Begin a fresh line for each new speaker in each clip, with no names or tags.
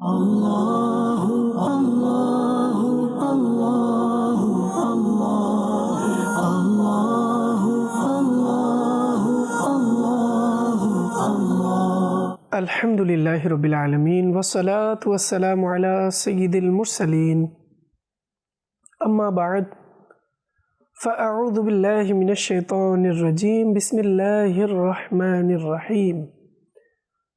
الله الله الله الله الله الله الله الله
الحمد لله رب العالمين والصلاة والسلام على سيد المرسلين أما بعد فأعوذ بالله من الشيطان الرجيم بسم الله الرحمن الرحيم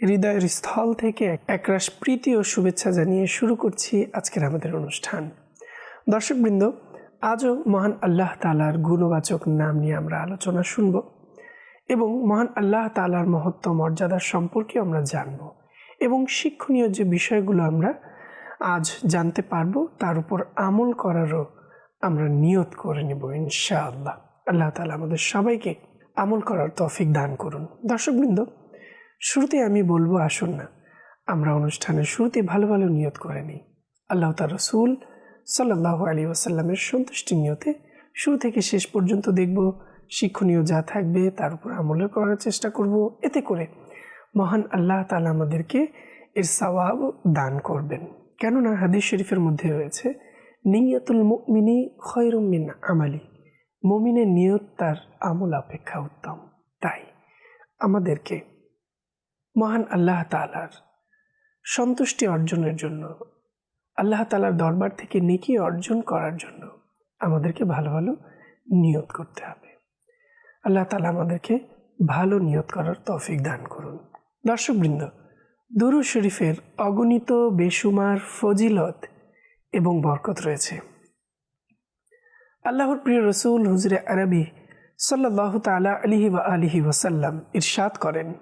হৃদয়ের স্থল থেকে একরাশ প্রীতি ও শুভেচ্ছা জানিয়ে শুরু করছি আজকের আমাদের অনুষ্ঠান। দর্শকবৃন্দ, আজও মহান আল্লাহ তালার গুণবাচক নাম নিয়ে আমরা আলোচনা শুনব এবং মহান আল্লাহ তালার মহত্ব মর্যাদার সম্পর্কে আমরা জানব এবং শিক্ষণীয় যে বিষয়গুলো আমরা আজ জানতে পারব, তার উপর আমল করারও আমরা নিয়ত করে নেব ইনশাআল্লাহ। আল্লাহ তালা আমাদের সবাইকে আমল করার তৌফিক দান করুন। দর্শকবৃন্দ শুরুতে আমি বলব, আসুন না। আমরা অনুষ্ঠানের শুরুতে ভালো ভালো নিয়ত করে নিই। আল্লাহ তার রসুল সাল্লাহ আলী ওয়াসাল্লামের সন্তুষ্টি নিয়তে শুরু থেকে শেষ পর্যন্ত দেখব, শিক্ষণীয় যা থাকবে তার উপর আমল করার চেষ্টা করব। এতে করে মহান আল্লাহ তালা আমাদেরকে এর সওয়াব দান করবেন। কেননা হাদিস শরীফের মধ্যে রয়েছে, নিয়তুল মুমিনি খয়রুমিন আমালি। মমিনের নিয়ত তার আমল অপেক্ষা উত্তম। তাই আমাদেরকে মহান আল্লাহ তালার সন্তুষ্টি অর্জনের জন্য, আল্লাহ তালার দরবার থেকে নেকি অর্জন করার জন্য আমাদেরকে ভালো ভালো নিয়ত করতে হবে। আল্লাহ তালা আমাদেরকে ভালো নিয়ত করার তৌফিক দান করুন। দর্শকবৃন্দ দুরু শরীফের অগণিত বেসুমার ফজিলত এবং বরকত রয়েছে। আল্লাহর প্রিয় রসুল হুজরে আরবি সাল্লাহ তালা আলিহি বা আলিহি ওয়াসাল্লাম ইরশাদ করেন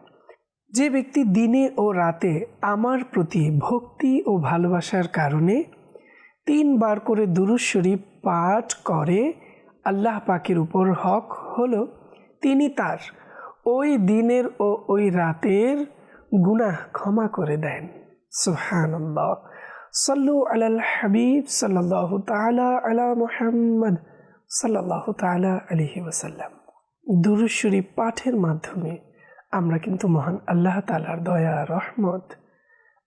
যে ব্যক্তি দিনে ও রাতে আমার প্রতি ভক্তি ও ভালোবাসার কারণে তিনবার করে দুরুজ শরীফ পাঠ করে আল্লাহ পাকের উপর হক হল, তিনি তার ওই দিনের ও ওই রাতের গুনাহ ক্ষমা করে দেন। সুহানাল্লাহ সাল্লু আলাল হাবিব সাল্লাহ তালা আলা মোহাম্মদ সাল্লাহ তালা আলহি ওসাল্লাম দুরুজ শরীফ পাঠের মাধ্যমে আমরা কিন্তু মহান আল্লাহ তালার দয়া, রহমত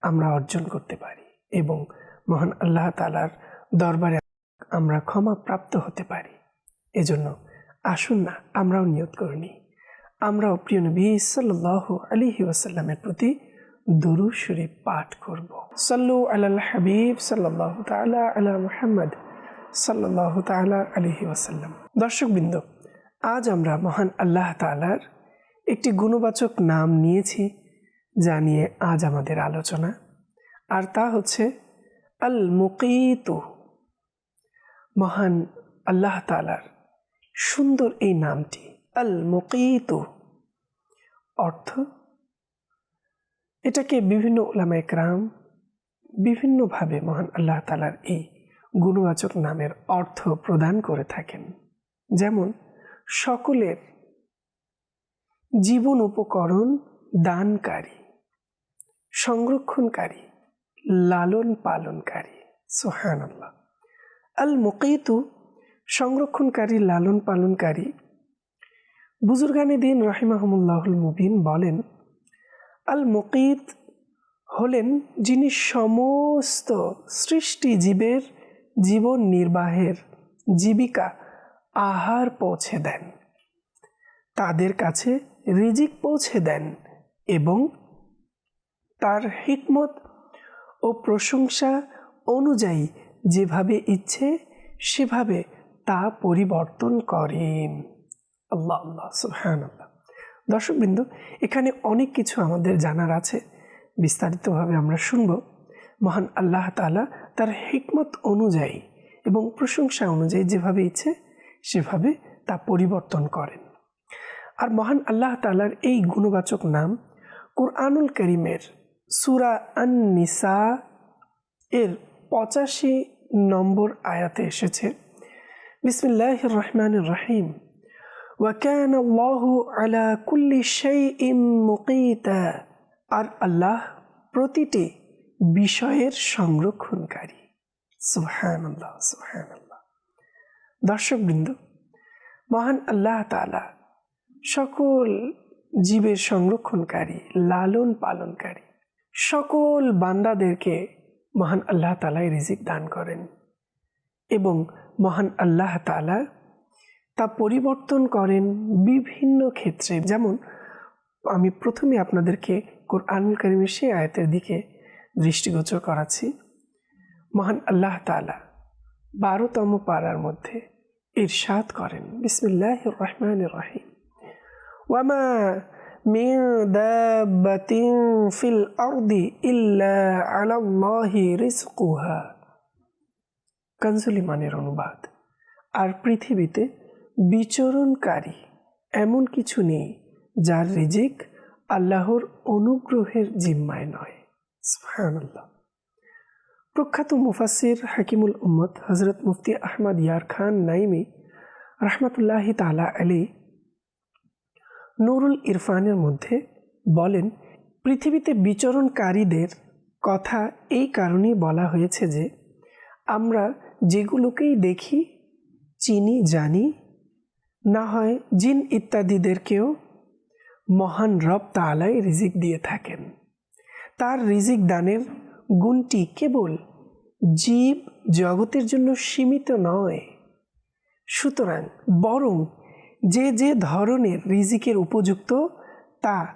আমরা অর্জন করতে পারি এবং মহান আল্লাহ তালার দরবারে আমরা ক্ষমা প্রাপ্ত হতে পারি। এজন্য আসুন না, আমরাও নিয়ত করে নিই। আমরাও প্রিয় নবী সাল্লাহ আলিহি ওয়াসাল্লামের প্রতি দুরু শরীফ পাঠ করব। সাল্লু আলাল হাবিব সাল্লাহ তালা আলা মুহাম্মদ সাল্লাহ তালা আলিহি ওয়াসাল্লাম। দর্শকবৃন্দ, আজ আমরা মহান আল্লাহ তালার একটি গুণবাচক নাম নিয়েছি যা নিয়ে আজ আমাদের আলোচনা। আর তা হচ্ছে আল মুকিতু মহান আল্লাহ তালার সুন্দর এই নামটি আল মুকিতু অর্থ? এটাকে বিভিন্ন ওলামায় ক্রাম বিভিন্নভাবে মহান আল্লাহ তালার এই গুণবাচক নামের অর্থ প্রদান করে থাকেন। যেমন, সকলের জীবন উপকরণ দানকারী, সংরক্ষণকারী, লালন পালনকারী সোহান আল্লাহ আল মুকিতু, সংরক্ষণকারী, লালন পালনকারী। বুজুর্গানে দিন রাহিমাহমুল্লাহুল মুবিন বলেন, আল মুকিত হলেন যিনি সমস্ত সৃষ্টি জীবের জীবন নির্বাহের জীবিকা আহার পৌঁছে দেন। তাদের কাছে রিজিক পৌঁছে দেন এবং তার হিকমত ও প্রশংসা অনুযায়ী যেভাবে ইচ্ছে সেভাবে তা পরিবর্তন করেন। আল্লাহ আল্লাহ সুহান আল্লাহ দর্শকবৃন্দ, এখানে অনেক কিছু আমাদের জানার আছে। বিস্তারিতভাবে আমরা শুনব। মহান আল্লাহ তালা তার হিকমত অনুযায়ী এবং প্রশংসা অনুযায়ী যেভাবে ইচ্ছে সেভাবে তা পরিবর্তন করেন। আর মহান আল্লাহ তালার এই গুণবাচক নাম কুরআনুল করিমের সুরা আন নিসা এর পঁচাশি নম্বর আয়াতে এসেছে। বিসমিল্লাহ রহমান রহিম। ওয়াকান আলা কুল্লি শাইইম মুকিতা। আর আল্লাহ প্রতিটি বিষয়ের সংরক্ষণকারী। সুবহান আল্লাহ সুবহান আল্লাহ দর্শকবৃন্দ, মহান আল্লাহ তালা সকল জীবের সংরক্ষণকারী, লালন পালনকারী, সকল বান্দাদেরকে মহান আল্লাহ তালাই রিজিক দান করেন এবং মহান আল্লাহ তালা তা পরিবর্তন করেন বিভিন্ন ক্ষেত্রে। যেমন, আমি প্রথমে আপনাদেরকে কোরআনুল করিমের সেই আয়তের দিকে দৃষ্টিগোচর করাচ্ছি। মহান আল্লাহ তালা বারোতম পাড়ার মধ্যে ইরশাদ করেন। বিসমিল্লাহ রহমান রহিম। ওয়ামা من دابة في الأرض إلا على الله رزقها কানজুলিমানের অনুবাদ আর পৃথিবীতে বিচরণকারী এমন কিছু নেই যার রিজিক আল্লাহর অনুগ্রহের জিম্মায় নয় সুবহানাল্লাহ প্রখ্যাত মুফাসির হাকিমুল উম্মদ হজরত মুফতি আহমদ ইয়ার খান নাইমি রহমতুল্লাহি তালা আলী নুরুল ইরফানের মধ্যে বলেন, পৃথিবীতে বিচরণকারীদের কথা এই কারণেই বলা হয়েছে যে, আমরা যেগুলোকেই দেখি, চিনি, জানি, না হয় জিন ইত্যাদিদেরকেও মহান রব তালাই রিজিক দিয়ে থাকেন। তার রিজিক দানের গুণটি কেবল জীব জগতের জন্য সীমিত নয়, সুতরাং বরং যে যে ধরনের রিজিকের উপযুক্ত, তা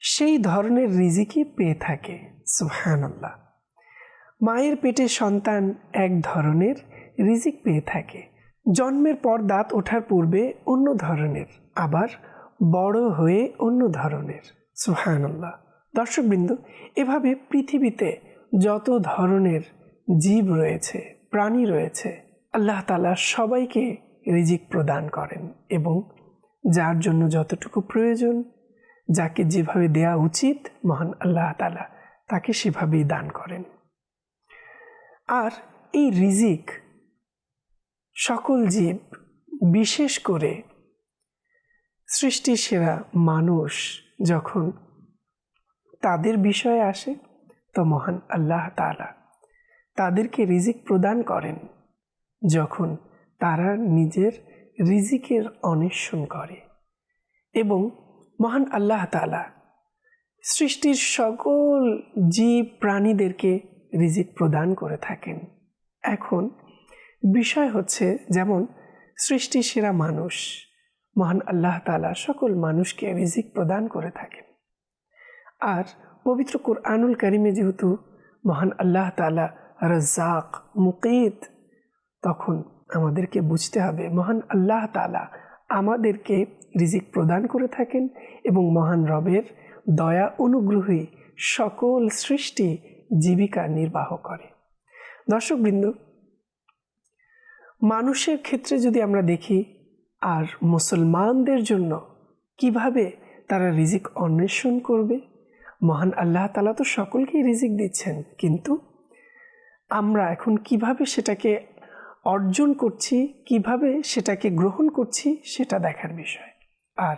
সেই ধরনের রিজিকই পেয়ে থাকে। সুহানাল্লাহ মায়ের পেটে সন্তান এক ধরনের রিজিক পেয়ে থাকে। জন্মের পর দাঁত ওঠার পূর্বে অন্য ধরনের, আবার বড় হয়ে অন্য ধরনের। সুহানাল্লাহ দর্শকবৃন্দ, এভাবে পৃথিবীতে যত ধরনের জীব রয়েছে, প্রাণী রয়েছে, আল্লাহ তালা সবাইকে রিজিক প্রদান করেন এবং যার জন্য যতটুকু প্রয়োজন, যাকে যেভাবে দেয়া উচিত, মহান আল্লাহ তালা তাকে সেভাবেই দান করেন। আর এই রিজিক সকল জীব, বিশেষ করে সৃষ্টি সেরা মানুষ যখন তাদের বিষয়ে আসে, তো মহান আল্লাহ তালা তাদেরকে রিজিক প্রদান করেন। যখন তারা নিজের রিজিকের অন্বেষণ করে এবং মহান আল্লাহ তালা সৃষ্টির সকল জীব প্রাণীদেরকে রিজিক প্রদান করে থাকেন। এখন বিষয় হচ্ছে যেমন সৃষ্টি সেরা মানুষ, মহান আল্লাহ তালা সকল মানুষকে রিজিক প্রদান করে থাকেন। আর পবিত্র কোরআনুল করিমে যেহেতু মহান আল্লাহ তালা রাজাক মুকিত, তখন আমাদেরকে বুঝতে হবে। মহান আল্লাহ তালা আমাদেরকে রিজিক প্রদান করে থাকেন এবং মহান রবের দয়া অনুগ্রহী সকল সৃষ্টি জীবিকা নির্বাহ করে। দর্শকবৃন্দ, মানুষের ক্ষেত্রে যদি আমরা দেখি আর মুসলমানদের জন্য কীভাবে তারা রিজিক অন্বেষণ করবে, মহান আল্লাহ তালা তো সকলকেই রিজিক দিচ্ছেন, কিন্তু আমরা এখন কীভাবে সেটাকে অর্জন করছি, কীভাবে সেটাকে গ্রহণ করছি সেটা দেখার বিষয়। আর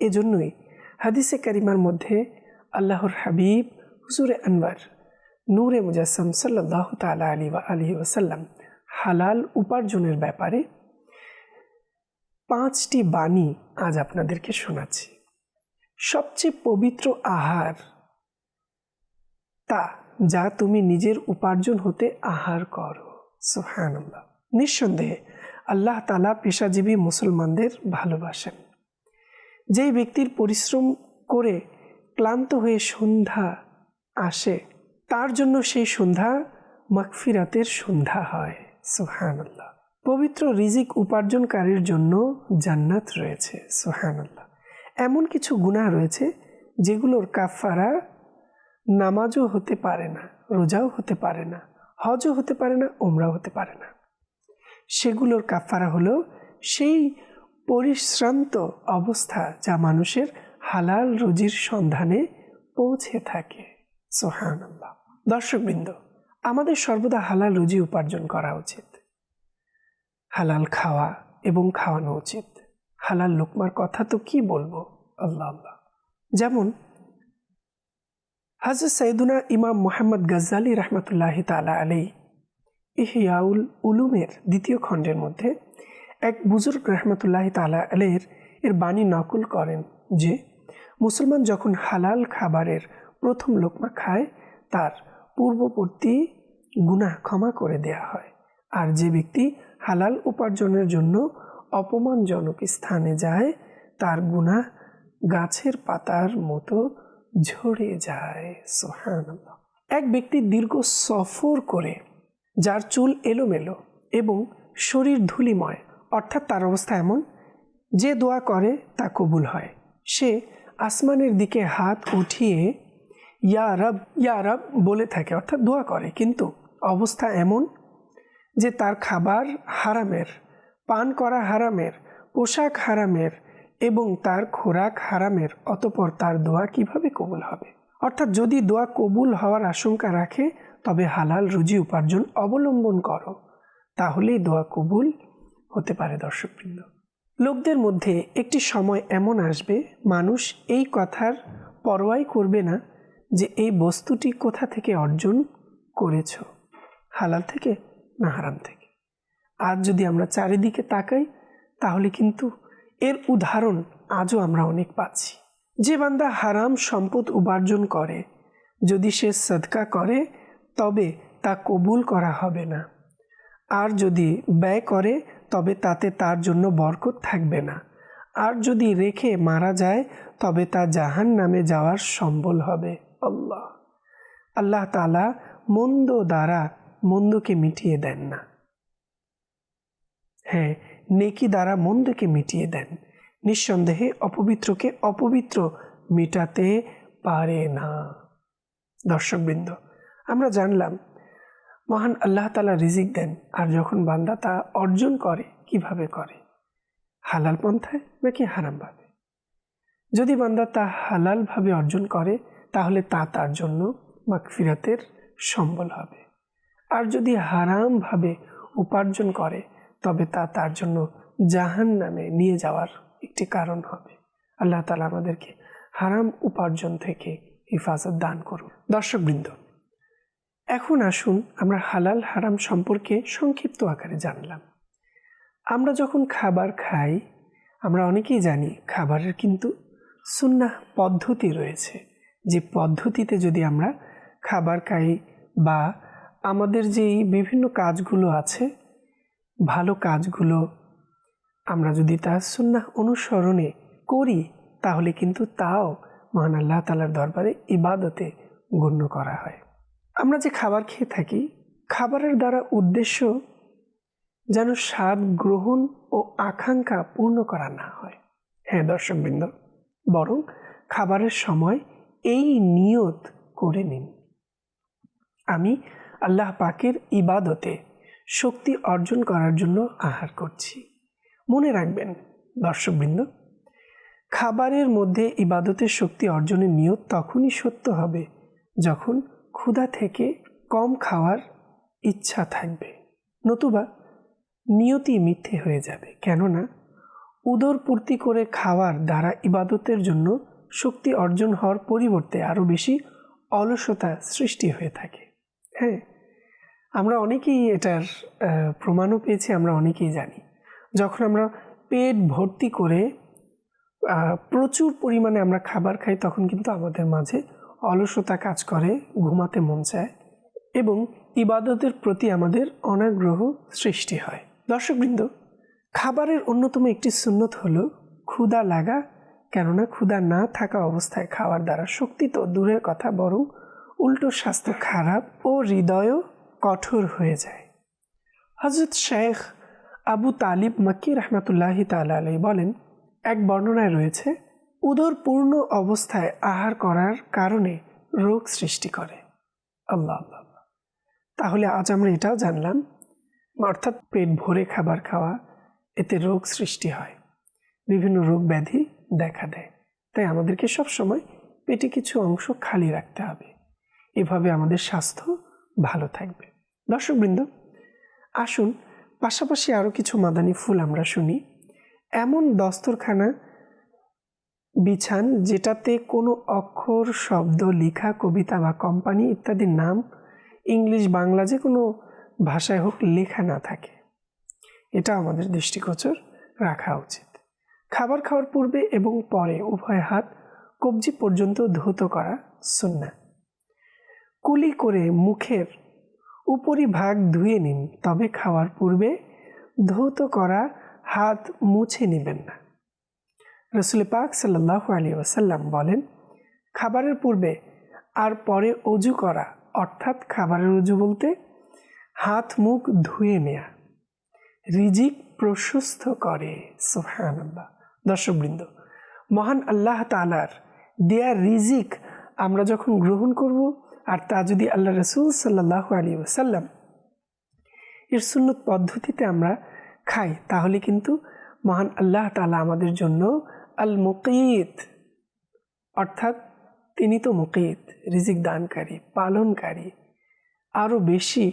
এজন্যই হাদিসে কারিমার মধ্যে আল্লাহর হাবিব, হুজুরে আনবার, নূরে মুজাসম সাল্লাহ তালা আলী বা আলী ওসাল্লাম হালাল উপার্জনের ব্যাপারে পাঁচটি বাণী আজ আপনাদেরকে শোনাচ্ছি। সবচেয়ে পবিত্র আহার তা, যা তুমি নিজের উপার্জন হতে আহার করো। সুহানুল্লাহ নিঃসন্দেহে আল্লাহ তালা পেশাজীবী মুসলমানদের ভালোবাসেন। যেই ব্যক্তির পরিশ্রম করে ক্লান্ত হয়ে সন্ধ্যা আসে, তার জন্য সেই সন্ধ্যা মাকফিরাতের সন্ধ্যা হয়। সুহানুল্লাহ পবিত্র রিজিক উপার্জনকারীর জন্য জান্নাত রয়েছে। সুহানুল্লাহ এমন কিছু গুণা রয়েছে যেগুলোর কাফারা নামাজও হতে পারে না, রোজাও হতে পারে না, হজও হতে পারে না ওমরাও হতে পারে না। সেগুলোর কাফারা হলো সেই পরিশ্রান্ত অবস্থা যা মানুষের হালাল রুজির সন্ধানে পৌঁছে থাকে। সোহান দর্শকবৃন্দ, আমাদের সর্বদা হালাল রুজি উপার্জন করা উচিত। হালাল খাওয়া এবং খাওয়ানো উচিত। হালাল লোকমার কথা তো কি বলব? আল্লাহ আল্লাহ। যেমন, হাজরত সৈদুনা ইমাম মোহাম্মদ গজ্জালি রহমতুল্লাহ তালা আলী ইহিয়াউল উলুমের দ্বিতীয় খণ্ডের মধ্যে এক বুজুর্গ রহমতুল্লাহ তালা আলের এর বাণী নকল করেন যে, মুসলমান যখন হালাল খাবারের প্রথম লোকমা খায়, তার পূর্ববর্তী গুনাহ ক্ষমা করে দেয়া হয়। আর যে ব্যক্তি হালাল উপার্জনের জন্য অপমানজনক স্থানে যায়, তার গুনাহ গাছের পাতার মতো ঝরে যায়। সোহান এক ব্যক্তি দীর্ঘ সফর করে যার চুল এলোমেলো এবং শরীর ধুলিময়, অর্থাৎ তার অবস্থা এমন, যে দোয়া করে তা কবুল হয়। সে আসমানের দিকে হাত উঠিয়ে ইয়া রব ইয়া রব বলে থাকে, অর্থাৎ দোয়া করে। কিন্তু অবস্থা এমন যে তার খাবার হারামের, পান করা হারামের, পোশাক হারামের এবং তার খোরাক হারামের, অতপর তার দোয়া কীভাবে কবুল হবে? অর্থাৎ যদি দোয়া কবুল হওয়ার আশঙ্কা রাখে তবে হালাল রুজি উপার্জন অবলম্বন করো, তাহলেই দোয়া কবুল হতে পারে দর্শকবৃন্দ। লোকদের মধ্যে একটি সময় এমন আসবে, মানুষ এই কথার পরোয়াই করবে না যে এই বস্তুটি কোথা থেকে অর্জন করেছ, হালাল থেকে না হারাম থেকে। আজ যদি আমরা চারিদিকে তাকাই, তাহলে কিন্তু এর উদাহরণ আজও আমরা অনেক পাচ্ছি। যে বান্দা হারাম সম্পদ উপার্জন করে, যদি সে সদকা করে তবে তা কবুল করা হবে না। আর যদি ব্যয় করে, তবে তাতে তার জন্য বরকত থাকবে না। আর যদি রেখে মারা যায়, তবে তা জাহান নামে যাওয়ার সম্বল হবে। আল্লাহ। আল্লাহ তালা মন্দ দ্বারা মন্দকে মিটিয়ে দেন না। হ্যাঁ নেকি দ্বারা মন্দকে মিটিয়ে দেন। নিঃসন্দেহে অপবিত্রকে অপবিত্র মেটাতে পারে না। দর্শকবৃন্দ আমরা জানলাম, মহান আল্লাহ তালা রিজিক দেন, আর যখন বান্দা তা অর্জন করে, কীভাবে করে? হালাল পন্থায় নাকি হারামভাবে? যদি বান্দা তা হালালভাবে অর্জন করে, তাহলে তা তার জন্য মাকফিরাতের সম্বল হবে। আর যদি হারামভাবে উপার্জন করে, তবে তা তার জন্য জাহান নামে নিয়ে যাওয়ার একটি কারণ হবে। আল্লাহ তালা আমাদেরকে হারাম উপার্জন থেকে হিফাজত দান করুন। দর্শকবৃন্দ এখন আসুন আমরা হালাল হারাম সম্পর্কে সংক্ষিপ্ত আকারে জানলাম। আমরা যখন খাবার খাই, আমরা অনেকেই জানি খাবারের কিন্তু সুন্নাহ পদ্ধতি রয়েছে। যে পদ্ধতিতে যদি আমরা খাবার খাই বা আমাদের যেই বিভিন্ন কাজগুলো আছে, ভালো কাজগুলো আমরা যদি তার সুন্নাহ অনুসরণে করি, তাহলে কিন্তু তাও মহান আল্লাহ তালার দরবারে ইবাদতে গণ্য করা হয়। আমরা যে খাবার খেয়ে থাকি, খাবারের দ্বারা উদ্দেশ্য যেন স্বাদ গ্রহণ ও আকাঙ্ক্ষা পূর্ণ করা না হয়। হ্যাঁ দর্শকবৃন্দ, বরং খাবারের সময় এই নিয়ত করে নিন। আমি আল্লাহ পাকের ইবাদতে শক্তি অর্জন করার জন্য আহার করছি। মনে রাখবেন, দর্শকবৃন্দ, খাবারের মধ্যে ইবাদতের শক্তি অর্জনের নিয়ত তখনই সত্য হবে যখন ক্ষুধা থেকে কম খাওয়ার ইচ্ছা থাকবে। নতুবা নিয়তি মিথ্যে হয়ে যাবে। কেননা, উদর পূর্তি করে খাওয়ার দ্বারা ইবাদতের জন্য শক্তি অর্জন হওয়ার পরিবর্তে আরও বেশি অলসতা সৃষ্টি হয়ে থাকে। হ্যাঁ আমরা অনেকেই এটার প্রমাণও পেয়েছি, আমরা অনেকেই জানি। যখন আমরা পেট ভর্তি করে প্রচুর পরিমাণে আমরা খাবার খাই, তখন কিন্তু আমাদের মাঝে অলসতা কাজ করে, ঘুমাতে মন চায় এবং ইবাদতের প্রতি আমাদের অনাগ্রহ সৃষ্টি হয়। দর্শকবৃন্দ, খাবারের অন্যতম একটি সুন্নত হল ক্ষুদা লাগা, কেননা ক্ষুদা না থাকা অবস্থায় খাওয়ার দ্বারা শক্তি তো দূরের কথা, বরং উল্টো স্বাস্থ্য খারাপ ও হৃদয়ও কঠোর হয়ে যায়। হজরত শেখ আবু তালিব মক্কি রহমতুল্লাহি তালা আলাই বলেন, এক বর্ণনায় রয়েছে উদর পূর্ণ অবস্থায় আহার করার কারণে রোগ সৃষ্টি করে। আল্লাহ আল্লাহ তাহলে আজ আমরা এটাও জানলাম, অর্থাৎ পেট ভরে খাবার খাওয়া, এতে রোগ সৃষ্টি হয়। বিভিন্ন রোগ ব্যাধি দেখা দেয়। তাই আমাদেরকে সব সময় পেটে কিছু অংশ খালি রাখতে হবে। এভাবে আমাদের স্বাস্থ্য ভালো থাকবে। দর্শকবৃন্দ, আসুন পাশাপাশি আরও কিছু মাদানি ফুল আমরা শুনি। এমন দস্তরখানা বিছান যেটাতে কোনো অক্ষর, শব্দ, লেখা, কবিতা বা কোম্পানি ইত্যাদির নাম ইংলিশ, বাংলা যে কোনো ভাষায় হোক লেখা না থাকে। এটা আমাদের দৃষ্টিগোচর রাখা উচিত। খাবার খাওয়ার পূর্বে এবং পরে উভয় হাত কবজি পর্যন্ত ধৌত করা সুন্না। কুলি করে মুখের উপরিভাগ ধুয়ে নিন, তবে খাওয়ার পূর্বে ধৌত করা হাত মুছে নেবেন না। রসুল পাক সাল্লাহ আলী ওসাল্লাম বলেন, খাবারের পূর্বে আর পরে অজু করা, অর্থাৎ খাবারের অজু বলতে হাত মুখ ধুয়ে নেয়া, রিজিক প্রশস্ত করে। সোহান দর্শকবৃন্দ, মহান আল্লাহ তালার দেয়া রিজিক আমরা যখন গ্রহণ করব আর তা যদি আল্লাহ রসুল সাল্লাহ আলী ওসাল্লাম এর সুন্নত পদ্ধতিতে আমরা খাই, তাহলে কিন্তু মহান আল্লাহ তালা আমাদের জন্য আল মুকিত অর্থাৎ তিনি তো মুকিত রিজিক দানকারী পালনকারী। আরও বেশি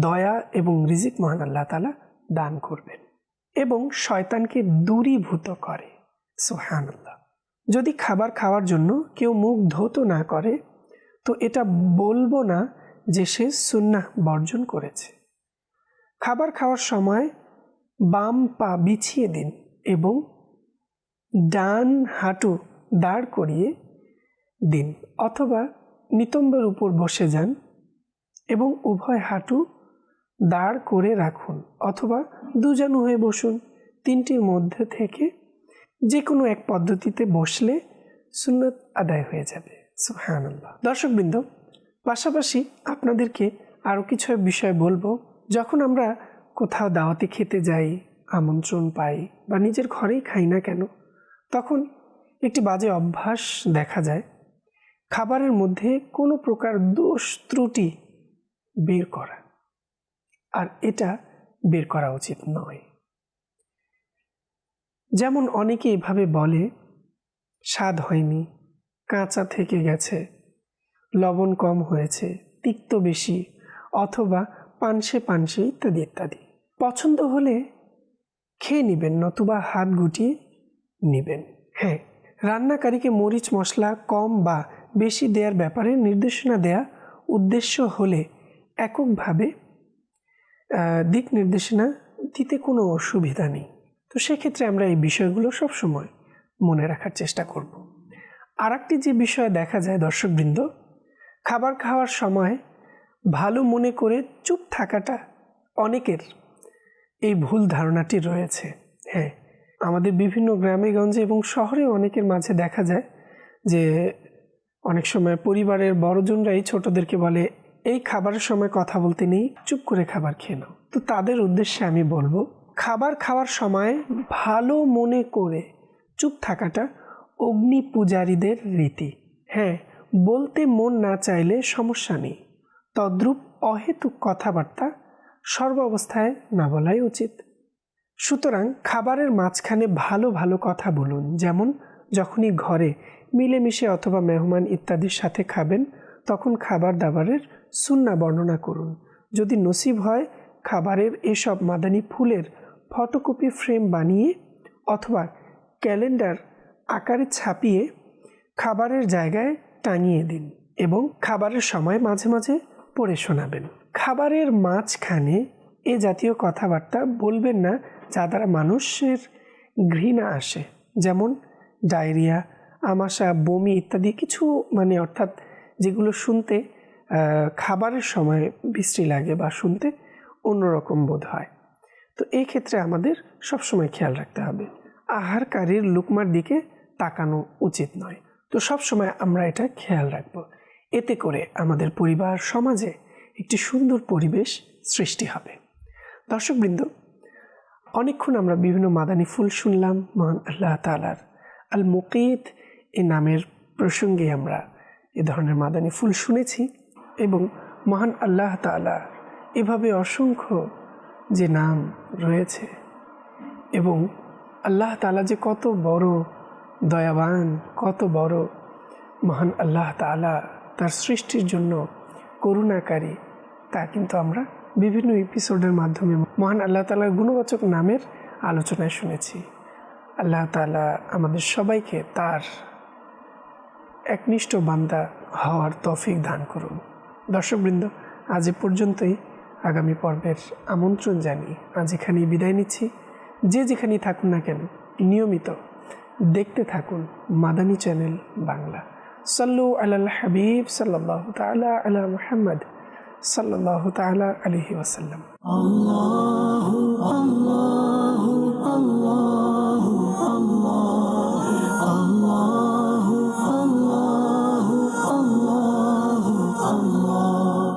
দয়া এবং রিজিক মহান আল্লাহ তালা দান করবেন এবং শয়তানকে দূরীভূত করে। সোহানুল্লাহ যদি খাবার খাওয়ার জন্য কেউ মুখ ধৌত না করে, তো এটা বলব না যে সে সুন্নাহ বর্জন করেছে। খাবার খাওয়ার সময় বাম পা বিছিয়ে দিন এবং ডান হাঁটু দাঁড় করিয়ে দিন অথবা নিতম্বের উপর বসে যান এবং উভয় হাঁটু দাঁড় করে রাখুন অথবা দুজানু হয়ে বসুন। তিনটির মধ্যে থেকে যে কোনো এক পদ্ধতিতে বসলে সুন্নত আদায় হয়ে যাবে। সুহানুল্লাহ দর্শকবৃন্দ, পাশাপাশি আপনাদেরকে আরও কিছু বিষয় বলব। যখন আমরা কোথাও দাওয়াতে খেতে যাই, আমন্ত্রণ পাই বা নিজের ঘরেই খাই না কেন তখন একটি বাজে অভ্যাস দেখা যায়। খাবারের মধ্যে কোনো প্রকার দোষ ত্রুটি বের করা। আর এটা বের করা উচিত নয়। যেমন অনেকে এভাবে বলে, স্বাদ হয়নি, কাঁচা থেকে গেছে, লবণ কম হয়েছে, তিক্ত বেশি, অথবা পানসে পানসে ইত্যাদি ইত্যাদি। পছন্দ হলে খেয়ে নেবেন, নতুবা হাত গুটিয়ে নেবেন। হ্যাঁ রান্নাকারীকে মরিচ মশলা কম বা বেশি দেওয়ার ব্যাপারে নির্দেশনা দেয়া উদ্দেশ্য হলে এককভাবে দিক নির্দেশনা দিতে কোনো অসুবিধা নেই। তো সেক্ষেত্রে আমরা এই বিষয়গুলো সবসময় মনে রাখার চেষ্টা করব। আর একটি যে বিষয় দেখা যায় দর্শকবৃন্দ, খাবার খাওয়ার সময় ভালো মনে করে চুপ থাকাটা অনেকের এই ভুল ধারণাটি রয়েছে। হ্যাঁ আমাদের বিভিন্ন গ্রামে, গঞ্জে এবং শহরে অনেকের মাঝে দেখা যায় যে অনেক সময় পরিবারের বড়জনরাই ছোটদেরকে বলে, এই খাবারের সময় কথা বলতে নেই, চুপ করে খাবার খেয়ে নাও। তো তাদের উদ্দেশ্যে আমি বলব, খাবার খাওয়ার সময় ভালো মনে করে চুপ থাকাটা অগ্নি পূজারীদের রীতি। হ্যাঁ বলতে মন না চাইলে সমস্যা নেই। তদ্রূপ অহেতুক কথাবার্তা সর্বাবস্থায় না বলাই উচিত। সুতরাং খাবারের মাঝখানে ভালো ভালো কথা বলুন, যেমন যখনই ঘরে মিলেমিশে অথবা মেহমান ইত্যাদির সাথে খাবেন, তখন খাবার দাবারের সুন্না বর্ণনা করুন। যদি নসিব হয়, খাবারের এসব মাদানি ফুলের ফটোকপি ফ্রেম বানিয়ে অথবা ক্যালেন্ডার আকারে ছাপিয়ে খাবারের জায়গায় টাঙিয়ে দিন এবং খাবারের সময় মাঝে মাঝে পড়ে শোনাবেন। খাবারের মাঝখানে এ জাতীয় কথাবার্তা বলবেন না যা দ্বারা মানুষের ঘৃণা আসে। যেমন ডায়রিয়া, আমাশা, বমি ইত্যাদি কিছু মানে অর্থাৎ যেগুলো শুনতে খাবারের সময় বৃষ্টি লাগে বা শুনতে অন্যরকম বোধ হয়। তো এই ক্ষেত্রে আমাদের সবসময় খেয়াল রাখতে হবে। আহারকারীর লুকমার দিকে তাকানো উচিত নয়। তো সবসময় আমরা এটা খেয়াল রাখব। এতে করে আমাদের পরিবার, সমাজে একটি সুন্দর পরিবেশ সৃষ্টি হবে। দর্শকবৃন্দ অনেকক্ষণ আমরা বিভিন্ন মাদানী ফুল শুনলাম, মহান আল্লাহ তালার আল মুকিত এ নামের প্রসঙ্গে আমরা এ ধরনের মাদানী ফুল শুনেছি এবং মহান আল্লাহ তালা এভাবে অসংখ্য যে নাম রয়েছে এবং আল্লাহ তালা যে কত বড় দয়াবান, কত বড় মহান আল্লাহ তালা তার সৃষ্টির জন্য করুণাকারী, তা কিন্তু আমরা বিভিন্ন এপিসোডের মাধ্যমে মহান আল্লাহ তালার গুণবাচক নামের আলোচনায় শুনেছি। আল্লাহ তালা আমাদের সবাইকে তার একনিষ্ঠ বান্দা হওয়ার তফিক দান করুন। দর্শকবৃন্দ, আজ এ পর্যন্তই। আগামী পর্বের আমন্ত্রণ জানি আজ এখানেই বিদায় নিচ্ছি। যে যেখানেই থাকুন না কেন, নিয়মিত দেখতে থাকুন মাদানী চ্যানেল বাংলা। সাল্লু আল্লাহ হাবিব সাল্লাহ তালা আলা মুহাম্মদ। صلى الله تعالى عليه وسلم.
الله الله الله.